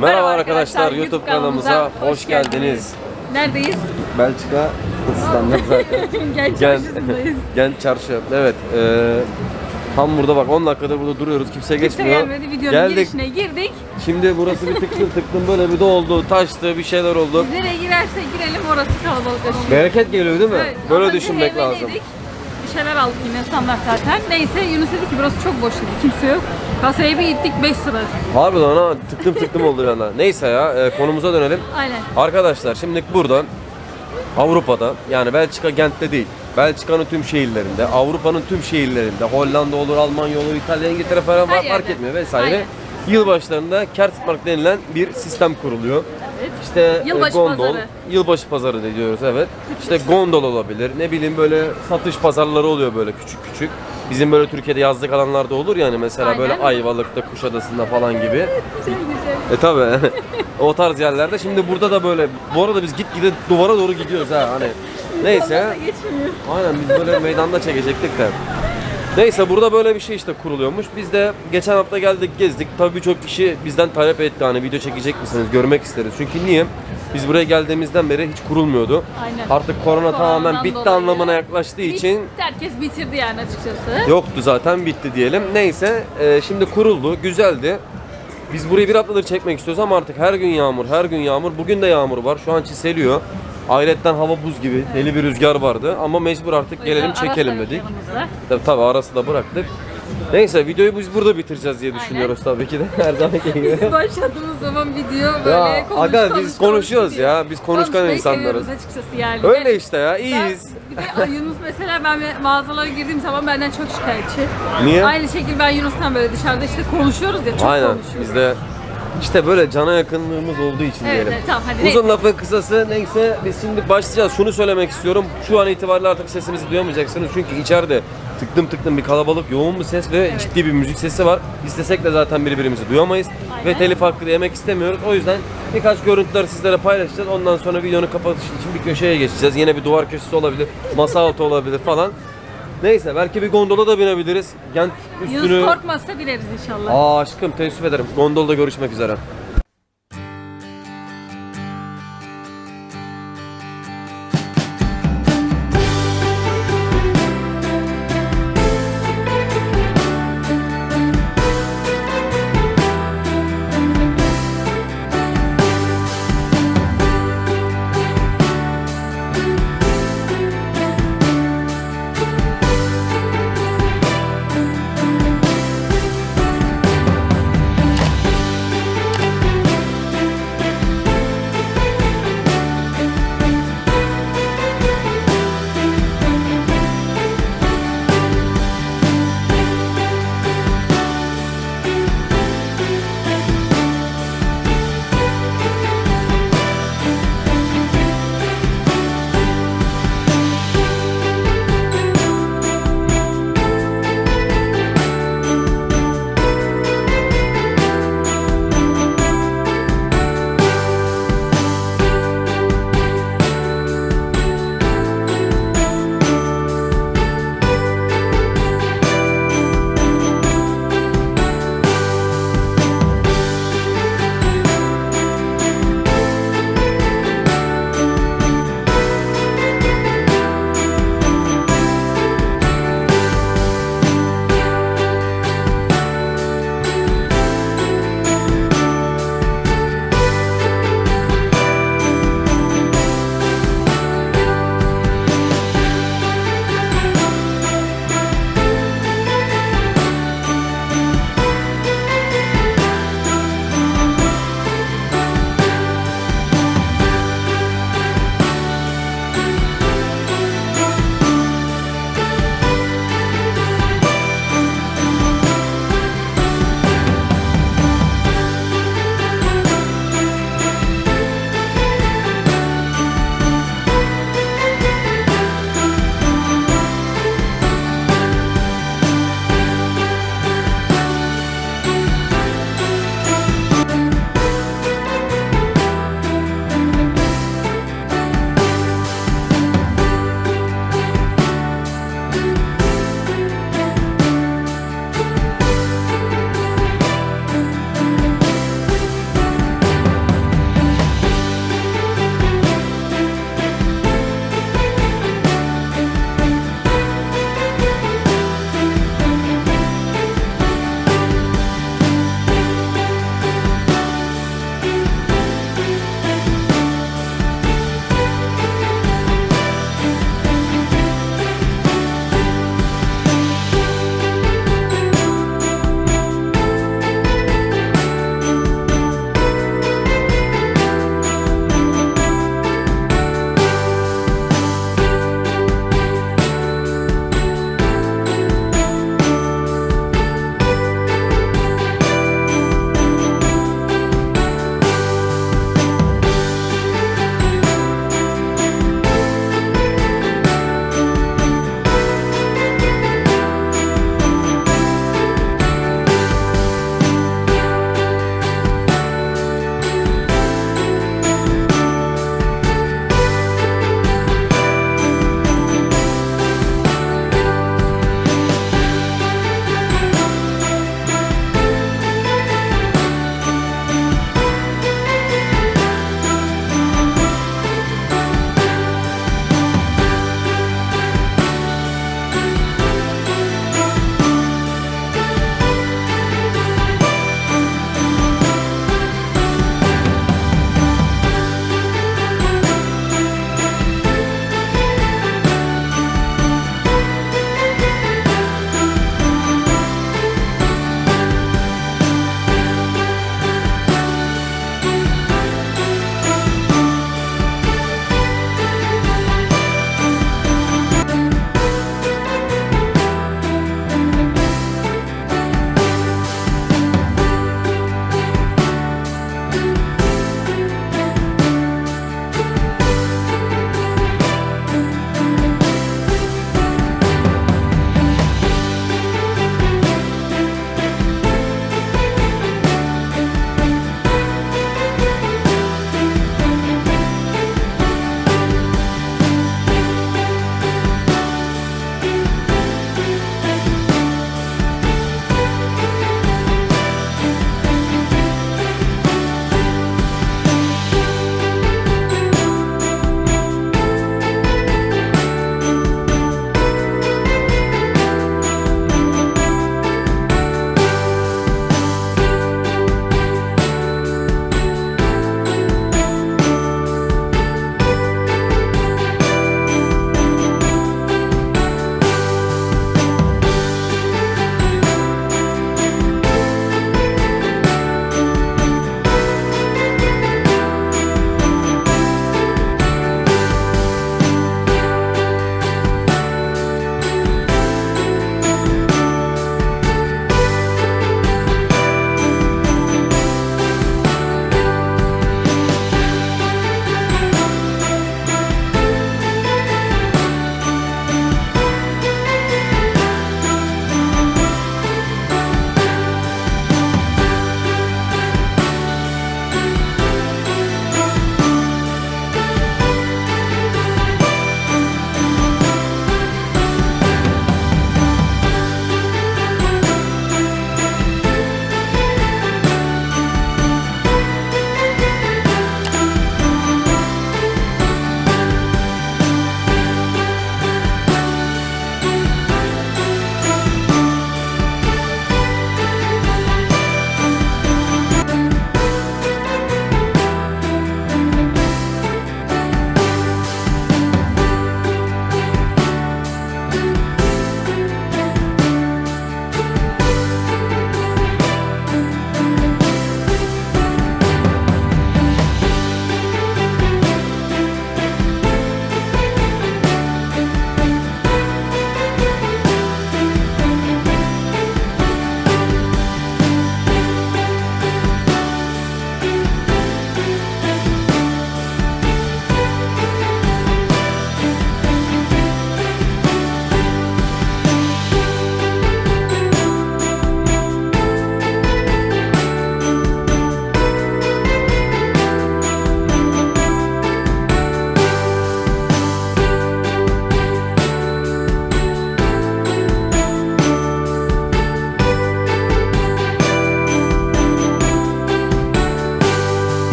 Merhaba arkadaşlar, YouTube kanalımıza hoş geldiniz. Neredeyiz? Belçika standart zaten. Genç. Gent çarşı. Evet. E, tam burada bak 10 dakikadır burada duruyoruz. Kimse Kimse geçmiyor. gelmedi. Videonun Geldik. girişine girdik. Şimdi burası bir tıklım tıklım böyle bir doldu, taştı, bir şeyler oldu. Biz nereye girersek girelim orası kalabalık. Bereket geliyor değil mi? Evet, az Böyle önce düşünmek lazım. Bir şeyler aldık yine standart zaten. Neyse Yunus dedi ki burası çok boş dedi. Kimse yok. Kasaya bir gittik 5 sıra. Harbiden ona tıklım tıklım oldu yana. Neyse ya e, konumuza dönelim. Aynen. Arkadaşlar şimdi buradan Avrupa'da yani Belçika Gent'te değil. Belçika'nın tüm şehirlerinde, Avrupa'nın tüm şehirlerinde, Hollanda olur, Almanya olur, İtalya, İngiltere falan Her var, fark yerde. etmiyor vesaire. Aynen. Yılbaşlarında Kerstmark denilen bir sistem kuruluyor. Evet. İşte e, Yılbaşı gondol, pazarı. yılbaşı pazarı diyoruz evet. İşte gondol olabilir, ne bileyim böyle satış pazarları oluyor böyle küçük küçük. Bizim böyle Türkiye'de yazlık alanlarda olur yani mesela Aynen. böyle Ayvalık'ta, Kuşadası'nda falan gibi. Güzel güzel. E tabi. o tarz yerlerde. Şimdi burada da böyle. Bu arada biz gitgide duvara doğru gidiyoruz ha hani. Neyse. Geçmiyor. Aynen biz böyle meydanda çekecektik de. Neyse burada böyle bir şey işte kuruluyormuş. Biz de geçen hafta geldik gezdik. Tabii birçok kişi bizden talep etti hani video çekecek misiniz görmek isteriz. Çünkü niye? Biz buraya geldiğimizden beri hiç kurulmuyordu. Aynen. Artık korona Koronadan tamamen bitti dolayı anlamına yaklaştığı Bit- için Herkes bitirdi yani açıkçası. Yoktu zaten bitti diyelim. Neyse e, şimdi kuruldu. Güzeldi. Biz burayı bir haftadır çekmek istiyoruz ama artık her gün yağmur, her gün yağmur. Bugün de yağmur var. Şu an çiseliyor. Ayrıca hava buz gibi. Deli bir rüzgar vardı ama mecbur artık gelelim çekelim dedik. Tabii, tabii arası da bıraktık. Neyse videoyu biz burada bitireceğiz diye düşünüyoruz tabii ki de her zamanki gibi. Biz başladığımız zaman video böyle Ya konuş, aga konuş, biz konuş konuşuyoruz ya. Biz konuşkan insanlarız. açıkçası yani. Öyle işte ya Ben- iyiyiz. bir de Yunus mesela ben mağazalara girdiğim zaman benden çok şikayetçi. Niye? Aynı şekilde ben Yunus'tan böyle dışarıda işte konuşuyoruz ya çok Aynen. konuşuyoruz. Biz de işte böyle cana yakınlığımız olduğu için Evet, diyelim. evet, tamam, hadi Uzun neyse. lafın kısası neyse biz şimdi başlayacağız. Şunu söylemek istiyorum. Şu an itibariyle artık sesimizi duyamayacaksınız. Çünkü içeride tıklım tıklım bir kalabalık, yoğun bir ses ve Evet. ciddi bir müzik sesi var. İstesek de zaten birbirimizi duyamayız. Aynen. Ve telif hakkı da yemek istemiyoruz. O yüzden birkaç görüntüler sizlere paylaşacağız. Ondan sonra videonun kapatışı için bir köşeye geçeceğiz. Yine bir duvar köşesi olabilir, masa altı olabilir falan. Neyse belki bir gondola da binebiliriz. Gent üstünü... Yunus korkmazsa bileriz inşallah. Aa aşkım teessüf ederim. Gondolda görüşmek üzere.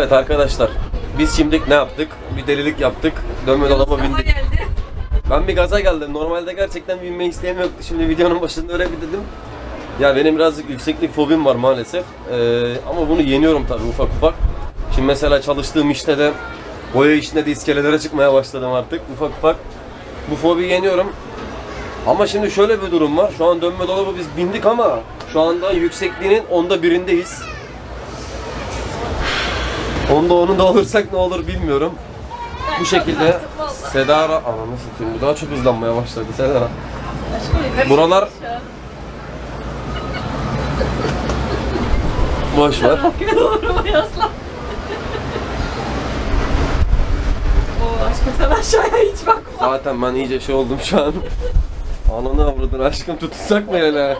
Evet arkadaşlar. Biz şimdi ne yaptık? Bir delilik yaptık. Dönme dolaba bindik. geldi. Ben bir gaza geldim. Normalde gerçekten binmeyi isteğim yoktu. Şimdi videonun başında öyle bir dedim. Ya benim birazcık yükseklik fobim var maalesef. Ee, ama bunu yeniyorum tabii ufak ufak. Şimdi mesela çalıştığım işte de boya işinde de iskelelere çıkmaya başladım artık ufak ufak. Bu fobiyi yeniyorum. Ama şimdi şöyle bir durum var. Şu an dönme dolabı biz bindik ama şu anda yüksekliğinin onda birindeyiz. Onda onu da olursak ne olur bilmiyorum. Bu şekilde Seda ara... Ananı satayım bu daha çok hızlanmaya başladı Seda. Buralar boş ver. Aşkım sen aşağıya hiç bakma. Zaten ben iyice şey oldum şu an. Ananı avradını aşkım tutsak mı hele?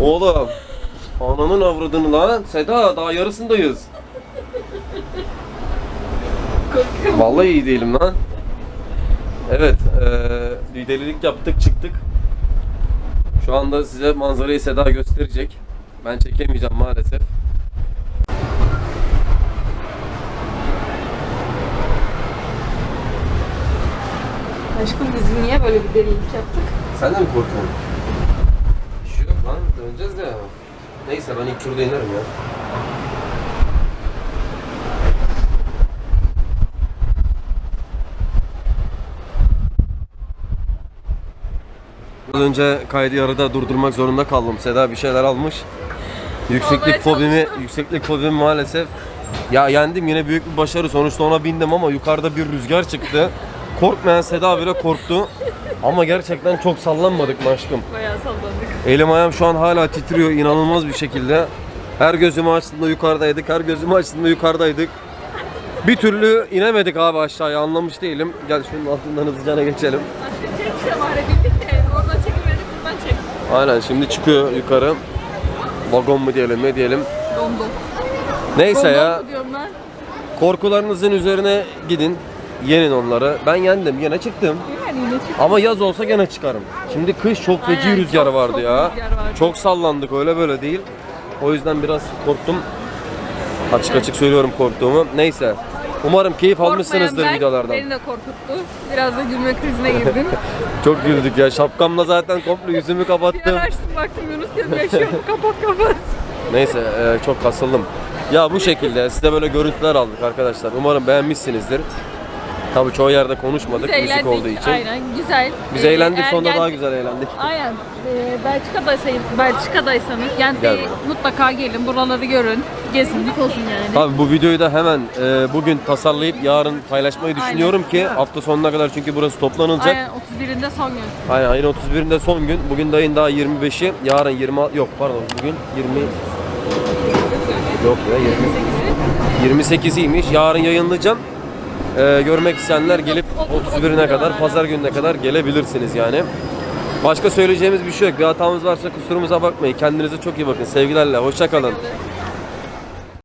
Oğlum. Ananın avradını lan. Seda daha yarısındayız. Vallahi iyi değilim lan. Evet, eee bir delilik yaptık çıktık. Şu anda size manzarayı Seda gösterecek. Ben çekemeyeceğim maalesef. Aşkım biz niye böyle bir delilik yaptık? Sen de mi korkuyorsun? Bir şey yok lan, döneceğiz de. Neyse ben ilk turda inerim ya. Az önce kaydı yarıda durdurmak zorunda kaldım. Seda bir şeyler almış. Yükseklik fobimi, yükseklik fobimi maalesef. Ya yendim yine büyük bir başarı. Sonuçta ona bindim ama yukarıda bir rüzgar çıktı. Korkmayan Seda bile korktu. Ama gerçekten çok sallanmadık mı aşkım? Bayağı sallandık. Elim ayağım şu an hala titriyor inanılmaz bir şekilde. Her gözümü açtığımda yukarıdaydık, her gözümü açtığımda yukarıdaydık. Bir türlü inemedik abi aşağıya anlamış değilim. Gel şunun altından hızlıca geçelim. Aşkım çek işte bari Aynen şimdi çıkıyor yukarı. Vagon mu diyelim ne diyelim. Dondum. Neyse Dondum ya mu diyorum ben? korkularınızın üzerine gidin. Yenin onları. Ben yendim yine çıktım. Yani yine çık. Ama yaz olsa gene çıkarım. Şimdi kış çok feci Aynen, rüzgarı çok- vardı çok ya. rüzgar vardı. Çok sallandık öyle böyle değil. O yüzden biraz korktum. Açık açık söylüyorum korktuğumu. Neyse. Umarım keyif almışsınızdır Korkmayan videolardan. Beni de korkuttu. Biraz da gülme krizine girdim. Çok güldük ya. Şapkamla zaten komple yüzümü Bir kapattım. ara açtım baktım Yunus diyorum yaşıyor mu? Kapat kapat. Neyse e, çok kasıldım. Ya bu şekilde size böyle görüntüler aldık arkadaşlar. Umarım beğenmişsinizdir. Tabii çoğu yerde konuşmadık Biz müzik eğlendik. olduğu için. Aynen güzel. Biz Ee, eğlendik eğer sonra gel- daha güzel eğlendik. Aynen. Ee, Belçika'daysanız, Belçika'daysanız Gel Gent'e buraya. mutlaka gelin. Buraları görün. Gezinlik olsun yani. Tabii bu videoyu da hemen e, bugün tasarlayıp yarın paylaşmayı düşünüyorum ki hafta sonuna kadar çünkü burası toplanılacak. Aynen 31'inde son gün. Aynen ayın 31'inde son gün. Bugün de ayın daha 25'i. Yarın 20 yok pardon bugün 20 Yok ya 20 28'iymiş. Yarın yayınlayacağım. Ee, görmek isteyenler gelip 31'ine kadar, pazar gününe kadar gelebilirsiniz yani. Başka söyleyeceğimiz bir şey yok. Bir hatamız varsa kusurumuza bakmayın. Kendinize çok iyi bakın. Sevgilerle. Hoşça kalın.